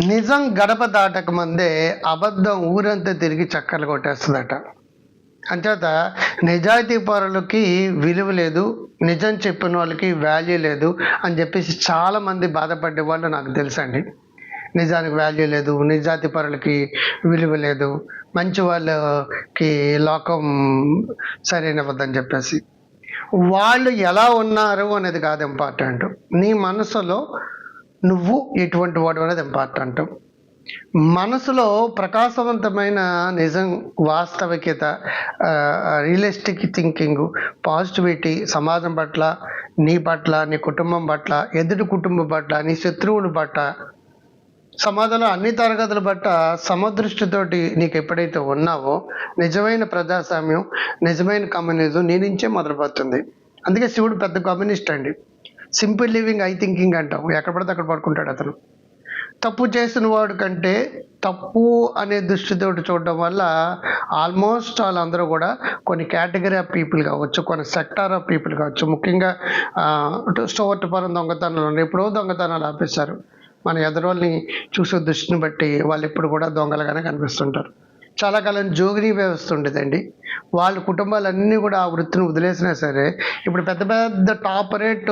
నిజం గడప దాటక ముందే అబద్ధం ఊరంతా తిరిగి చక్కర్లు కొట్టేస్తుందట. అంచేత నిజాయితీ పరులకి విలువ లేదు నిజం చెప్పిన వాళ్ళకి వాల్యూ లేదు అని చెప్పేసి చాలామంది బాధపడే వాళ్ళు నాకు తెలుసండి. నిజానికి వాల్యూ లేదు నిజాతి పరులకి విలువ లేదు మంచి వాళ్ళకి లోకం సరైనవద్దని చెప్పేసి. వాళ్ళు ఎలా ఉన్నారు అనేది కాదు ఇంపార్టెంట్ నీ మనసులో నువ్వు ఎటువంటి వాడు అనేది ఇంపార్టెంట్ మనసులో ప్రకాశవంతమైన నిజం వాస్తవికత రియలిస్టిక్ థింకింగ్ పాజిటివిటీ సమాజం పట్ల నీ పట్ల నీ కుటుంబం పట్ల ఎదుటి కుటుంబం పట్ల నీ శత్రువుల పట్ల సమాజంలో అన్ని తరగతుల పట్ల సమదృష్టితోటి నీకు ఎప్పుడైతే ఉన్నావో నిజమైన ప్రజాస్వామ్యం నిజమైన కమ్యూనిజం నీ నుంచే మొదలుపడుతుంది. అందుకే శివుడు పెద్ద కమ్యూనిస్ట్ అండి. సింపుల్ లివింగ్ ఐ థింకింగ్ అంటాం. ఎక్కడ పడితే అక్కడ పడుకుంటాడు అతను. తప్పు చేసిన వాడు కంటే తప్పు అనే దృష్టితో చూడడం వల్ల ఆల్మోస్ట్ వాళ్ళందరూ కూడా కొన్ని కేటగిరీ ఆఫ్ పీపుల్ కావచ్చు కొన్ని సెక్టార్ ఆఫ్ పీపుల్ కావచ్చు ముఖ్యంగా స్టోవర్టపురం దొంగతనాలు ఎప్పుడో దొంగతనాలు ఆపేశారు. మన ఎదరోళ్ళని చూసే దృష్టిని బట్టి వాళ్ళు ఇప్పుడు కూడా దొంగలుగానే కనిపిస్తుంటారు. చాలా కాలం జోగిని వ్యవస్థ ఉండేదండి. వాళ్ళ కుటుంబాలన్నీ కూడా ఆ వృత్తిని వదిలేసినా సరే ఇప్పుడు పెద్ద పెద్ద టాప్ రేట్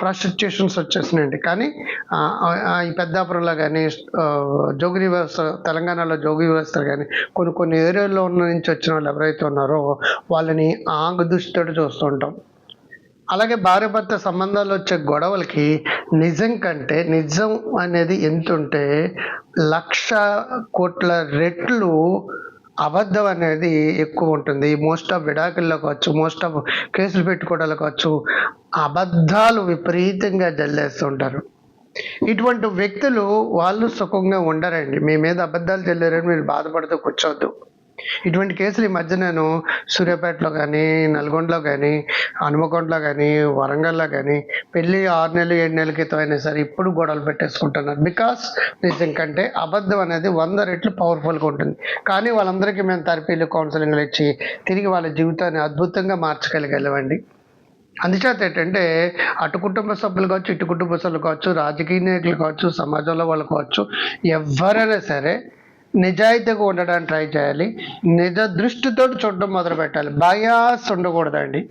ప్రాస్టిట్యూషన్స్ వచ్చేసినాయండి. కానీ ఆ, ఈ పెద్దాపురంలో కానీ జోగిని వ్యవస్థ తెలంగాణలో జోగి వ్యవస్థ కానీ కొన్ని కొన్ని ఏరియాల్లో ఉన్న నుంచి వచ్చిన వాళ్ళు ఎవరైతే ఉన్నారో వాళ్ళని ఆంగ దృష్టితో చూస్తూ ఉంటాం. అలాగే భార్య భర్త సంబంధాలు వచ్చే గొడవలకి నిజం కంటే నిజం అనేది ఎంత ఉంటే లక్ష కోట్ల రెట్లు అబద్ధం అనేది ఎక్కువ ఉంటుంది. మోస్ట్ ఆఫ్ విడాకుల్లో కావచ్చు మోస్ట్ ఆఫ్ కేసులు పెట్టుకోవడాలు కావచ్చు అబద్ధాలు విపరీతంగా జల్లేస్తుంటారు ఇటువంటి వ్యక్తులు వాళ్ళు సుఖంగా ఉండరండి. మీ మీద అబద్ధాలు చెల్లారని మీరు బాధపడుతూ కూర్చోవద్దు. ఇటువంటి కేసులు ఈ మధ్య నేను సూర్యాపేటలో కానీ నల్గొండలో కానీ హనుమకొండలో కానీ వరంగల్లో కానీ పెళ్ళి ఆరు నెలలు ఏడు నెలల క్రితం అయినా సరే ఇప్పుడు గొడవలు పెట్టేసుకుంటున్నారు. బికాస్ నిజం కంటే అబద్ధం అనేది వంద రెట్లు పవర్ఫుల్గా ఉంటుంది. కానీ వాళ్ళందరికీ మేము థెరపీలు కౌన్సిలింగ్లు ఇచ్చి తిరిగి వాళ్ళ జీవితాన్ని అద్భుతంగా మార్చగలిగలవండి అందుచేత ఏంటంటే అటు కుటుంబ సభ్యులు కావచ్చు ఇటు కుటుంబ సభ్యులు కావచ్చు రాజకీయ నాయకులు కావచ్చు సమాజంలో వాళ్ళు కావచ్చు ఎవరైనా సరే నిజాయితీగా ఉండడానికి ట్రై చేయాలి. నిజ దృష్టితో చూడడం మొదలు పెట్టాలి. బయాస్ ఉండకూడదండి.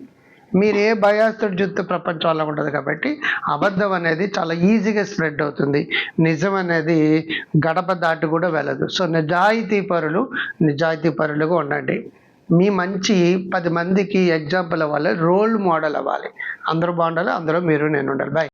మీరు ఏ బయాస్తో చూస్తే ప్రపంచం అలా ఉంటుంది కాబట్టి అబద్ధం అనేది చాలా ఈజీగా స్ప్రెడ్ అవుతుంది. నిజం అనేది గడప దాటి కూడా వెళ్ళదు. సో నిజాయితీ పరులు నిజాయితీ పరులుగా ఉండండి. మీ మంచి పది మందికి ఎగ్జాంపుల్ అవ్వాలి రోల్ మోడల్ అవ్వాలి. అందరూ బాగుండాలి అందులో మీరు నేను ఉండాలి. బాయ్